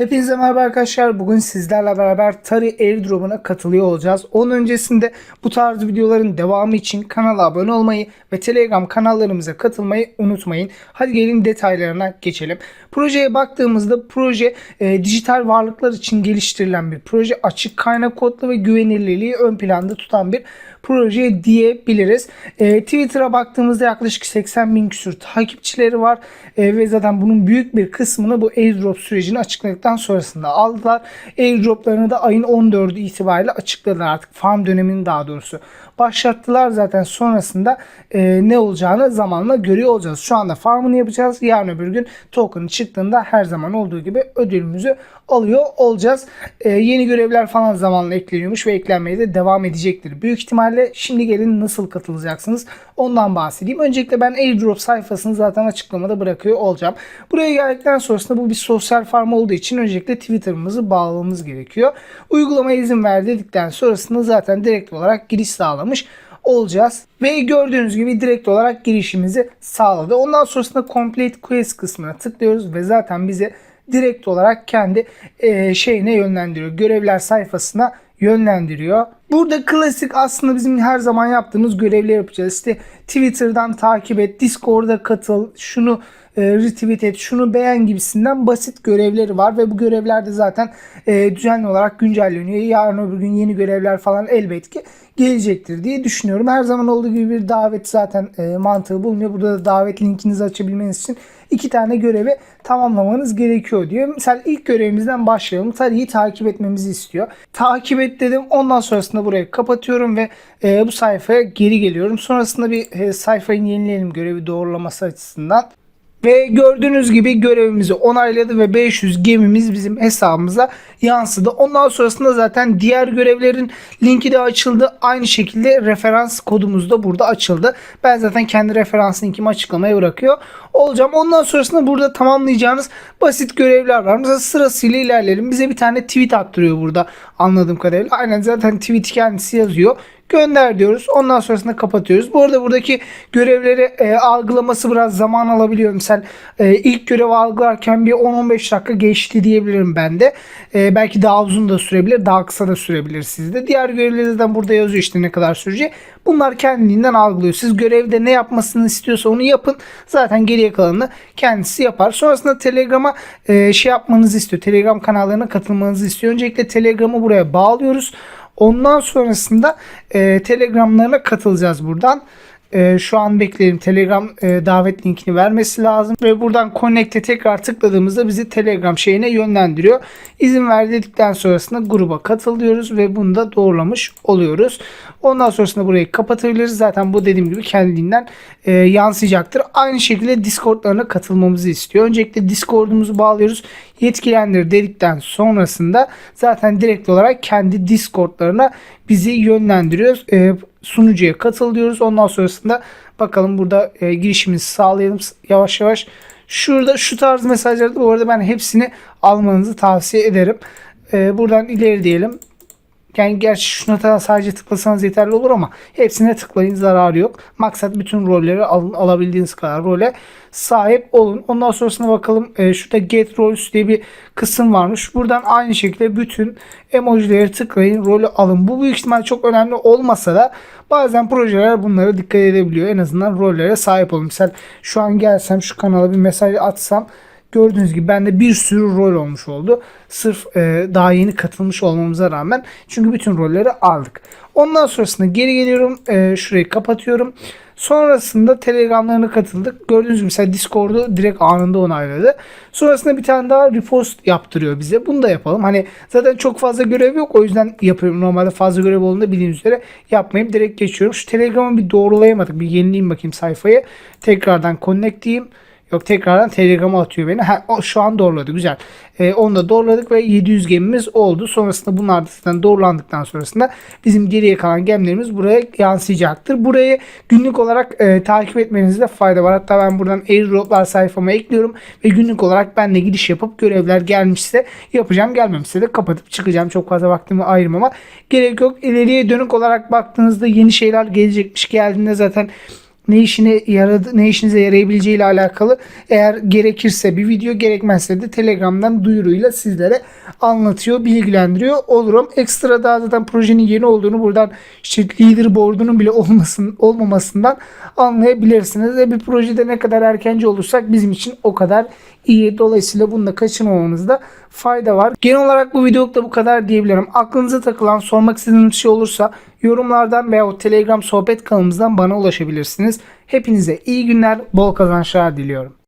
Hepinize merhaba arkadaşlar. Bugün sizlerle beraber Tari Airdrop'una katılıyor olacağız. Onun öncesinde bu tarz videoların devamı için kanala abone olmayı ve Telegram kanallarımıza katılmayı unutmayın. Hadi gelin detaylarına geçelim. Projeye baktığımızda proje e, dijital varlıklar için geliştirilen bir proje. Açık kaynak kodlu ve güvenilirliği ön planda tutan bir proje diyebiliriz. E, Twitter'a baktığımızda yaklaşık 80 bin küsur takipçileri var E, ve zaten bunun büyük bir kısmını bu airdrop sürecini açıkladıktan sonrasında aldılar. Airdroplarını da ayın 14'ü itibariyle açıkladılar artık farm dönemini daha doğrusu başlattılar zaten sonrasında e, ne olacağını zamanla görüyor olacağız. Şu anda farmını yapacağız. Yarın öbür gün token çıktığında her zaman olduğu gibi ödülümüzü alıyor olacağız. E, yeni görevler falan zamanla ekleniyormuş ve eklenmeye de devam edecektir. Büyük ihtimalle şimdi gelin nasıl katılacaksınız ondan bahsedeyim. Öncelikle ben airdrop sayfasını zaten açıklamada bırakıyor olacağım. Buraya geldikten sonrasında bu bir sosyal farm olduğu için öncelikle Twitter'ımızı bağlamamız gerekiyor. Uygulamaya izin ver dedikten sonrasında zaten direkt olarak giriş sağlamış olacağız. Ve gördüğünüz gibi direkt olarak girişimizi sağladı. Ondan sonrasında Complete Quest kısmına tıklıyoruz ve zaten bize direkt olarak kendi e, şeyine yönlendiriyor. Görevler sayfasına yönlendiriyor. Burada klasik aslında bizim her zaman yaptığımız görevleri yapacağız. İşte Twitter'dan takip et, Discord'a katıl, şunu e, retweet et, şunu beğen gibisinden basit görevleri var ve bu görevler de zaten e, düzenli olarak güncelleniyor. Yarın öbür gün yeni görevler falan elbet ki gelecektir diye düşünüyorum. Her zaman olduğu gibi bir davet zaten e, mantığı bulunuyor. Burada da davet linkinizi açabilmeniz için iki tane görevi tamamlamanız gerekiyor diyor. Mesela ilk görevimizden başlayalım. Tarihi takip etmemizi istiyor. Takip et dedim. Ondan sonrasında burayı kapatıyorum ve e, bu sayfaya geri geliyorum. Sonrasında bir e, sayfayı yenileyelim görevi doğrulaması açısından. Ve gördüğünüz gibi görevimizi onayladı ve 500 gemimiz bizim hesabımıza yansıdı. Ondan sonrasında zaten diğer görevlerin linki de açıldı. Aynı şekilde referans kodumuz da burada açıldı. Ben zaten kendi referans linkimi açıklamaya bırakıyor olacağım. Ondan sonrasında burada tamamlayacağınız basit görevler var. Mesela sırasıyla ilerleyelim. Bize bir tane tweet attırıyor burada anladığım kadarıyla. Aynen zaten tweet kendisi yazıyor gönder diyoruz. Ondan sonrasında kapatıyoruz. Bu arada buradaki görevleri e, algılaması biraz zaman alabiliyor. Mesela e, ilk görevi algılarken bir 10-15 dakika geçti diyebilirim ben de. E, belki daha uzun da sürebilir, daha kısa da sürebilir sizde. Diğer görevleri de burada yazıyor işte ne kadar süreceği. Bunlar kendiliğinden algılıyor. Siz görevde ne yapmasını istiyorsa onu yapın. Zaten geriye kalanını kendisi yapar. Sonrasında Telegram'a e, şey yapmanızı istiyor. Telegram kanallarına katılmanızı istiyor. Öncelikle Telegram'ı buraya bağlıyoruz. Ondan sonrasında e, Telegram'larına katılacağız buradan. E, şu an bekleyelim. Telegram e, davet linkini vermesi lazım. Ve buradan Connect'e tekrar tıkladığımızda bizi Telegram şeyine yönlendiriyor. İzin ver dedikten sonrasında gruba katılıyoruz ve bunu da doğrulamış oluyoruz. Ondan sonrasında burayı kapatabiliriz. Zaten bu dediğim gibi kendiliğinden e, yansıyacaktır. Aynı şekilde Discord'larına katılmamızı istiyor. Öncelikle Discord'umuzu bağlıyoruz. Yetkilendir dedikten sonrasında zaten direkt olarak kendi Discord'larına bizi yönlendiriyor. E, sunucuya katıl diyoruz. Ondan sonrasında bakalım burada e, girişimizi sağlayalım yavaş yavaş. Şurada şu tarz mesajları da bu arada ben hepsini almanızı tavsiye ederim. E, buradan ileri diyelim. Yani gerçi şuna da sadece tıklasanız yeterli olur ama hepsine tıklayın zararı yok. Maksat bütün rolleri alın, alabildiğiniz kadar role sahip olun. Ondan sonrasına bakalım e, şurada get roles diye bir kısım varmış. Buradan aynı şekilde bütün emojileri tıklayın rolü alın. Bu büyük ihtimal çok önemli olmasa da bazen projeler bunlara dikkat edebiliyor. En azından rollere sahip olun. Mesela şu an gelsem şu kanala bir mesaj atsam Gördüğünüz gibi bende bir sürü rol olmuş oldu. Sırf e, daha yeni katılmış olmamıza rağmen. Çünkü bütün rolleri aldık. Ondan sonrasında geri geliyorum. E, şurayı kapatıyorum. Sonrasında Telegram'larına katıldık. Gördüğünüz gibi mesela Discord'u direkt anında onayladı. Sonrasında bir tane daha repost yaptırıyor bize. Bunu da yapalım. Hani zaten çok fazla görev yok. O yüzden yapıyorum. Normalde fazla görev olduğunda bildiğiniz üzere yapmayıp direkt geçiyorum. Şu Telegram'ı bir doğrulayamadık. Bir yenileyim bakayım sayfayı. Tekrardan connect diyeyim. Yok tekrardan Telegram'a atıyor beni. Ha, o şu an doğruladı. Güzel. E, onu da doğruladık ve 700 gemimiz oldu. Sonrasında bunlar zaten doğrulandıktan sonrasında bizim geriye kalan gemlerimiz buraya yansıyacaktır. Burayı günlük olarak e, takip etmenizde fayda var. Hatta ben buradan airdroplar sayfama ekliyorum ve günlük olarak ben de gidiş yapıp görevler gelmişse yapacağım. Gelmemişse de kapatıp çıkacağım. Çok fazla vaktimi ayırmama gerek yok. İleriye dönük olarak baktığınızda yeni şeyler gelecekmiş. Geldiğinde zaten ne işine yaradı ne işinize yarayabileceği ile alakalı eğer gerekirse bir video gerekmezse de Telegram'dan duyuruyla sizlere anlatıyor, bilgilendiriyor olurum. Ekstra daha zaten projenin yeni olduğunu buradan işte leaderboard'unun bile olmasın olmamasından anlayabilirsiniz. Ve bir projede ne kadar erkenci olursak bizim için o kadar iyi. Dolayısıyla bunu da kaçırmamamızda fayda var. Genel olarak bu videoluk bu kadar diyebilirim. Aklınıza takılan, sormak istediğiniz şey olursa yorumlardan veya o Telegram sohbet kanalımızdan bana ulaşabilirsiniz. Hepinize iyi günler, bol kazançlar diliyorum.